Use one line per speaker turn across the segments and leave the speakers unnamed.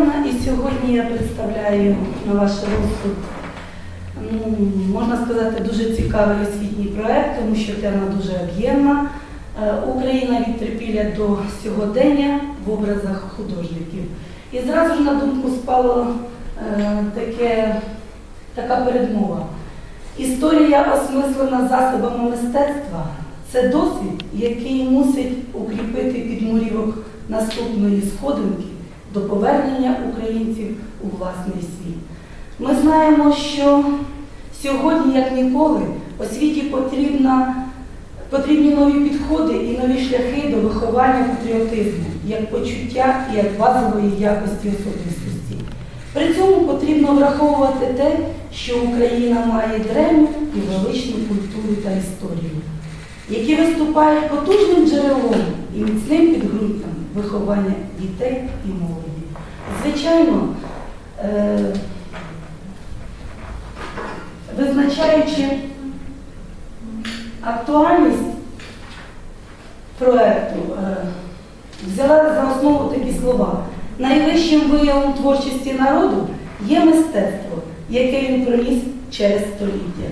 Миколаївна, і сьогодні я представляю на ваш розсуд, ну, можна сказати, дуже цікавий освітній проект, тому що тема дуже об'ємна. Е, Україна від трипілля до сьогодення в образах художників. І зразу ж на думку спало е, таке, така передмова. Історія, осмислена засобами мистецтва, це досвід, який мусить укріпити підмурівок наступної сходинки до повернення українців у власний світ. Ми знаємо, що сьогодні, як ніколи, освіті потрібна, потрібні нові підходи і нові шляхи до виховання патріотизму як почуття і як базової якості особистості. При цьому потрібно враховувати те, що Україна має древню і величну культуру та історію, які виступають потужним джерелом і міцним підґрунтям виховання дітей і молоді. Звичайно, е, визначаючи актуальність проекту, е, взяла за основу такі слова. Найвищим виявом творчості народу є мистецтво, яке він проніс через століття.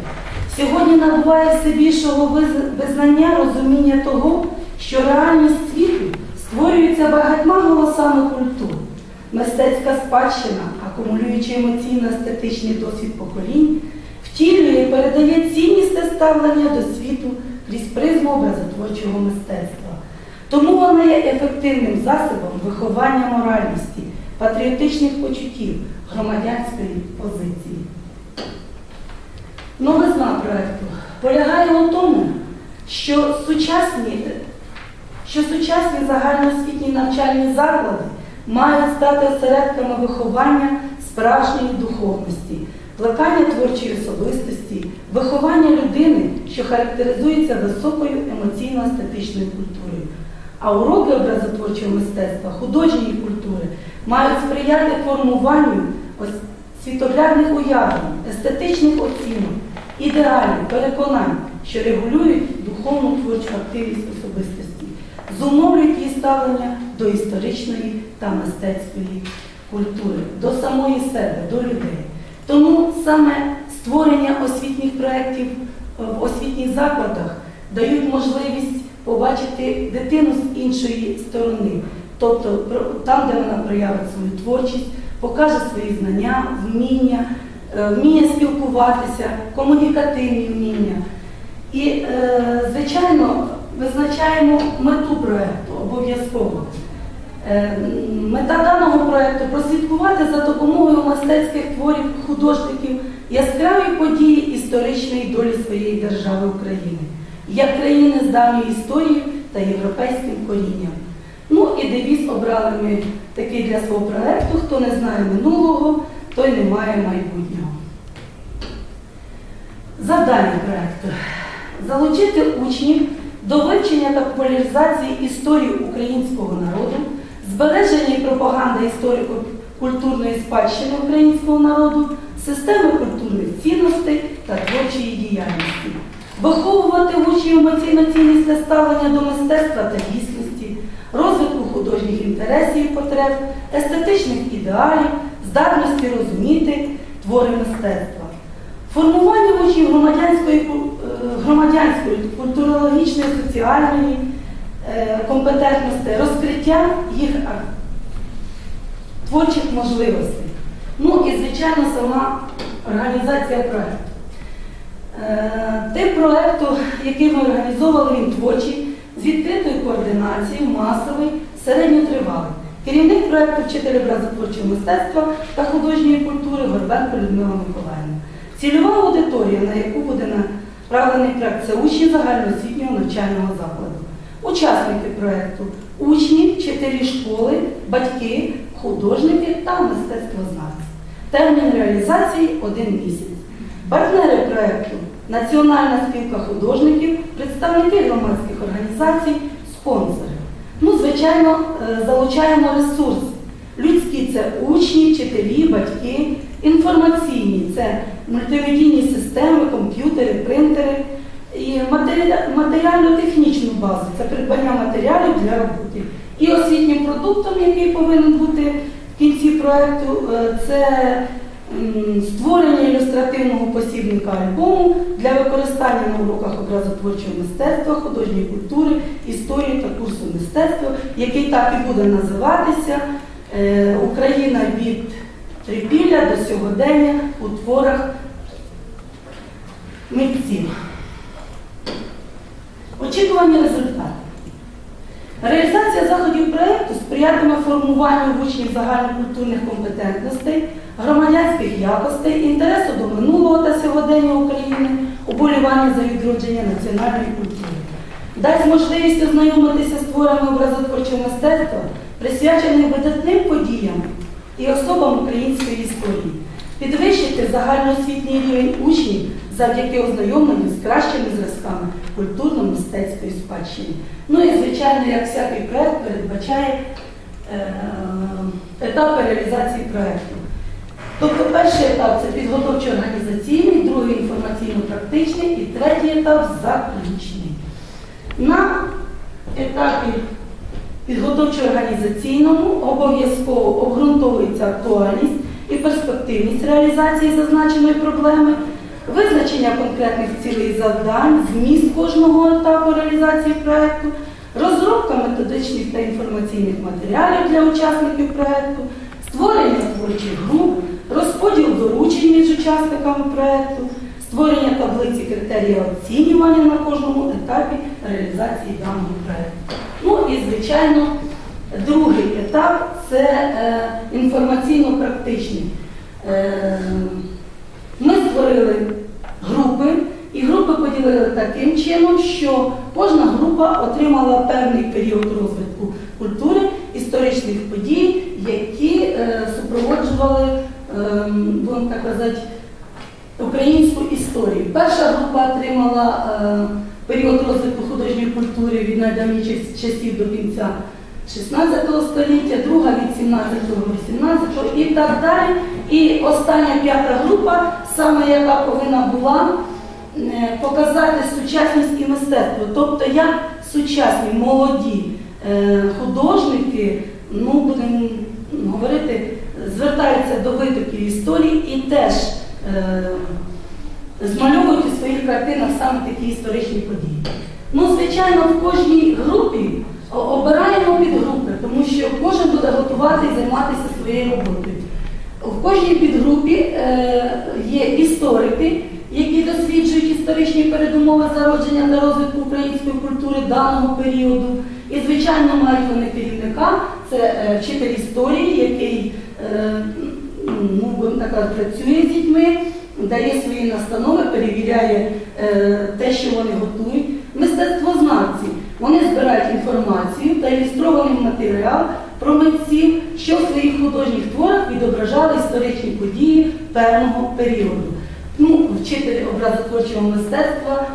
Сьогодні набуває все більшого визнання, розуміння того, що реальність світу створюється багатьма голосами культур. Мистецька спадщина, акумулюючи емоційно-естетичний досвід поколінь, втілює і передає ціннісне ставлення до світу крізь призму образотворчого мистецтва. Тому вона є ефективним засобом виховання моральності, патріотичних почуттів, громадянської позиції. Новизна проекту полягає у тому, що сучасні, що сучасні загальноосвітні навчальні заклади мають стати осередками виховання справжньої духовності, плекання творчої особистості, виховання людини, що характеризується високою емоційно-естетичною культурою. А уроки образотворчого мистецтва, художньої культури мають сприяти формуванню світоглядних уявлень, естетичних оцінок, ідеалів, переконань, що регулюють духовну творчу активність особистості, зумовлюють її ставлення до історичної та мистецької культури, до самої себе, до людей. Тому саме створення освітніх проєктів е, в освітніх закладах дають можливість побачити дитину з іншої сторони, тобто там, де вона проявить свою творчість, покаже свої знання, вміння, е, вміння спілкуватися, комунікативні вміння. І, е, звичайно, визначаємо мету проєкту обов'язково. Е, Мета даного проєкту прослідкувати за допомогою мистецьких творів художників яскраві події історичної долі своєї держави України, як країни з давньою історією та європейським корінням. Ну і девіз обрали ми такий для свого проєкту, хто не знає минулого, той не має майбутнього. Завдання проєкту залучити учнів до вивчення та популяризації історії українського народу, збереження і пропаганди історико-культурної спадщини українського народу, системи культурних цінностей та творчої діяльності, виховувати в учнів емоційно-ціннісне ставлення до мистецтва та дійсності, розвитку художніх інтересів і потреб, естетичних ідеалів, здатності розуміти твори мистецтва. Формування в учнів громадянської, ку- е, громадянської, культурологічної, соціальної е, компетентності, розкриття їх творчих можливостей. Ну і, звичайно, сама організація проєкту. Е, Тип проєкту, який ми організовували, він творчий, з відкритою координацією, масовий, середньотривалий. Керівник проєкту вчитель образотворчого мистецтва та художньої культури Горбенко Людмила Миколаївна. Цільова аудиторія, на яку буде направлений проєкт, це учні загальноосвітнього навчального закладу. Учасники проєкту учні, вчителі школи, батьки, художники та мистецтвознавці. Термін реалізації один місяць. Партнери проєкту Національна спілка художників, представники громадських організацій, спонсори. Ну, звичайно, е, залучаємо ресурси. Людські це учні, вчителі, батьки, інформаційні. Це мультимедійні системи, комп'ютери, принтери, і матеріально-технічну базу. Це придбання матеріалів для роботи. І освітнім продуктом, який повинен бути в кінці проєкту е, це створення ілюстративного посібника альбому для використання на уроках образотворчого мистецтва, художньої культури, історії та курсу мистецтва, який так і буде називатися е, Україна від трипілля до сьогодення у творах митців. Очікувані результати. Реалізація заходів проєкту сприятиме формуванню учнів загальнокультурних компетентностей, громадянських якостей, інтересу до минулого та сьогодення України, уболівання за відродження національної культури. Дасть можливість ознайомитися з творами образотворчого мистецтва, присвяченим видатним подіям і особам української історії, підвищити загальноосвітній рівень учнів завдяки ознайомленню з кращими зразками культурно-мистецької спадщини. Ну і, звичайно, як всякий проєкт передбачає е, етапи реалізації проєкту. Тобто перший етап це підготовчо-організаційний, другий інформаційно-практичний і третій етап заключний. На етапі підготовчо-організаційному обов'язково обґрунтовується актуальність і перспективність реалізації зазначеної проблеми, визначення конкретних цілей і завдань, зміст кожного етапу реалізації проєкту, розробка методичних та інформаційних матеріалів для учасників проєкту, створення творчих груп, розподіл доручень між учасниками проєкту, створення таблиці критерії оцінювання на кожному етапі реалізації даного проєкту. І, звичайно, другий етап це е, інформаційно-практичний. Е, ми створили групи, і групи поділили таким чином, що кожна група отримала певний період розвитку культури, історичних подій, які е, супроводжували, е, будемо так казати, українську історію. Перша група отримала е, період розвитку художньої культури від найдавніших часів до кінця 16 століття, друга від 17 до 18 і так далі. І остання п'ята група, саме яка повинна була е, показати сучасність і мистецтво, тобто як сучасні молоді е, художники, ну будемо говорити, звертаються до витоків історії і теж е, змальовують у своїх картинах саме такі історичні події. Ну, звичайно, в кожній групі обираємо підгрупи, тому що кожен буде готувати і займатися своєю роботою. В кожній підгрупі е, є історики, які досліджують історичні передумови зародження та розвитку української культури даного періоду. І, звичайно, мають вони керівника, це е, вчитель історії, який е, ну, так працює з дітьми, дає свої настанови, перевіряє е, те, що вони готують. Мистецтвознавці вони збирають інформацію та ілюстрований матеріал про митців, що в своїх художніх творах відображали історичні події певного періоду. Ну, вчитель образотворчого мистецтва,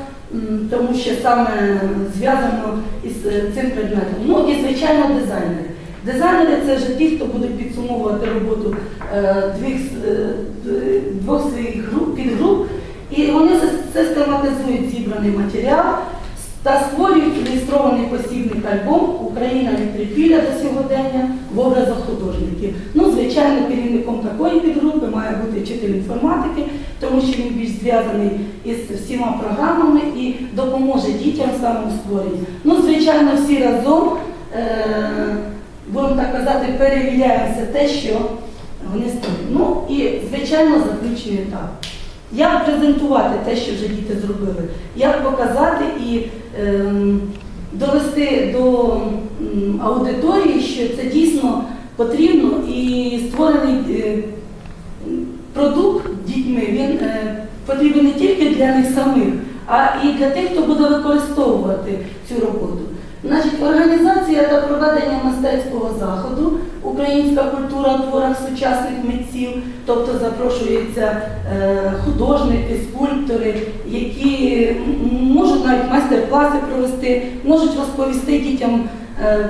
тому що саме зв'язано із е, цим предметом. Ну і, звичайно, дизайнери. Дизайнери це вже ті, хто будуть підсумовувати роботу е, двох, е, двох своїх груп, підгруп, і вони систематизують зібраний матеріал та створюють ілюстрований посібник альбом Україна від трипілля до сьогодення в образах художників. Ну, звичайно, керівником такої підгрупи має бути вчитель інформатики, тому що він більш зв'язаний із всіма програмами і допоможе дітям самому створенні. Ну, звичайно, всі разом, е, будемо так казати, перевіряємо все те, що вони створюють. Ну звичайно, заключний етап. Як презентувати те, що вже діти зробили, як показати і ем, довести до аудиторії, що це дійсно потрібно і створений е, продукт дітьми, він е, потрібен не тільки для них самих, а і для тих, хто буде використовувати цю роботу. Значить, організація та проведення мистецького заходу Українська культура в творах сучасних митців, тобто запрошуються е, художники, скульптори, які можуть навіть майстер-класи провести, можуть розповісти дітям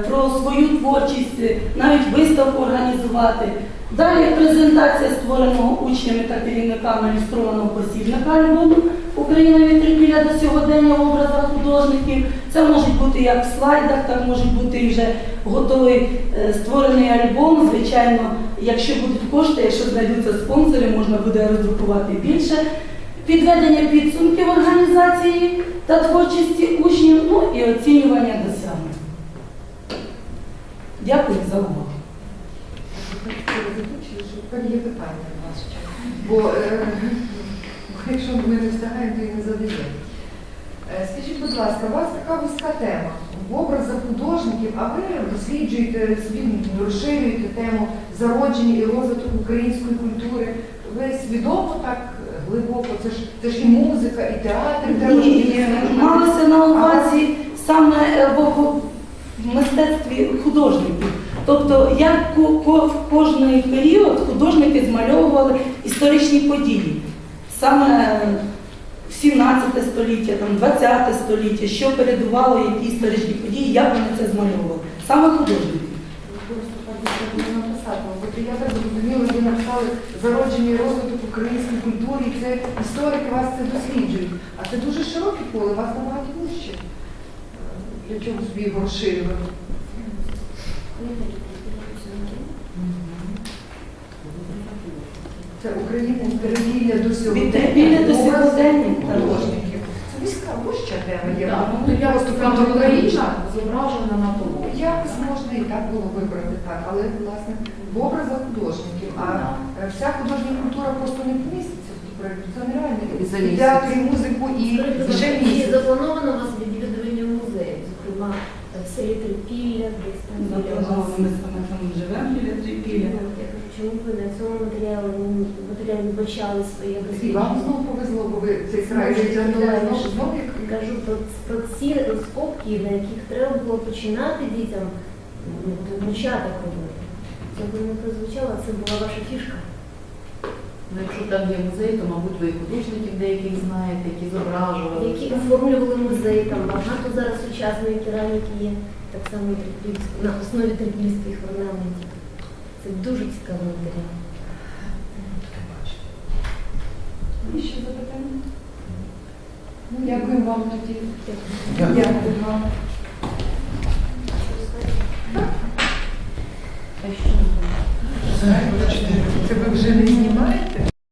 про свою творчість, е, навіть виставку організувати. Далі презентація створеного учнями та керівниками ілюстрованого посібника альбому Україна від до сьогодення в художників. Це може бути як в слайдах, так може бути і вже готовий е, створений альбом. Звичайно, якщо будуть кошти, якщо знайдуться спонсори, можна буде роздрукувати більше. Підведення підсумків організації та творчості учнів, ну і оцінювання досягнень. Дякую за увагу.
Тепер є питання у вас ще. Бо е, якщо ми не встигаємо, то і не задаємо. Е, Скажіть, будь ласка, у вас така вузька тема в образах художників, а ви досліджуєте собі, розширюєте тему зародження і розвиток української культури. Ви свідомо так глибоко, це ж це ж і музика, і театр, і
ні, малося на увазі саме е, в, в- в мистецтві художників. Тобто, як в кожний період художники змальовували історичні події. Саме е, 17 століття, там, 20 століття, що передувало які історичні події, як вони це змальовували. Саме художники.
Я так зрозуміла, ви написали зародження розвиток української культури, і це історики вас це досліджують. А це дуже широке поле, вас набагато вище. Е, Для чого собі його розширювати? Це Україна від до сьогодення.
До сьогодення.
Художників. Це вузька, вуща тема є. Ну,
ну,
я просто
Україна зображена на полу.
Якось можна і так було вибрати так, але власне в образах художників. А е, вся художня культура просто не поміститься в ту проєкту. Це нереально.
І за
І театр, і музику, і ще
Чи
місяць.
заплановано у вас відвідування музею, зокрема селі Трипілля, десь там біля вас?
Заплановано, ми живемо біля трипілля.
Ну, чому ви на цьому матеріалі матеріалі не почали своє
І вам знову повезло, бо ви цей край витягнули знову знову як
Кажу про, про ці розкопки, на яких треба було починати дітям ну, початок робити. Це би не прозвучало, це була ваша фішка.
Ну, Якщо там є музей, то, мабуть, ви і художників деяких знаєте, які зображували.
Які оформлювали музей, там багато зараз сучасної кераміки є, так само і на основі трипільських орнаментів. Це дуже цікавий матеріал.
І ще запитання?
Ну, дякую вам, тоді.
Дякую
вам. Що Це ви вже не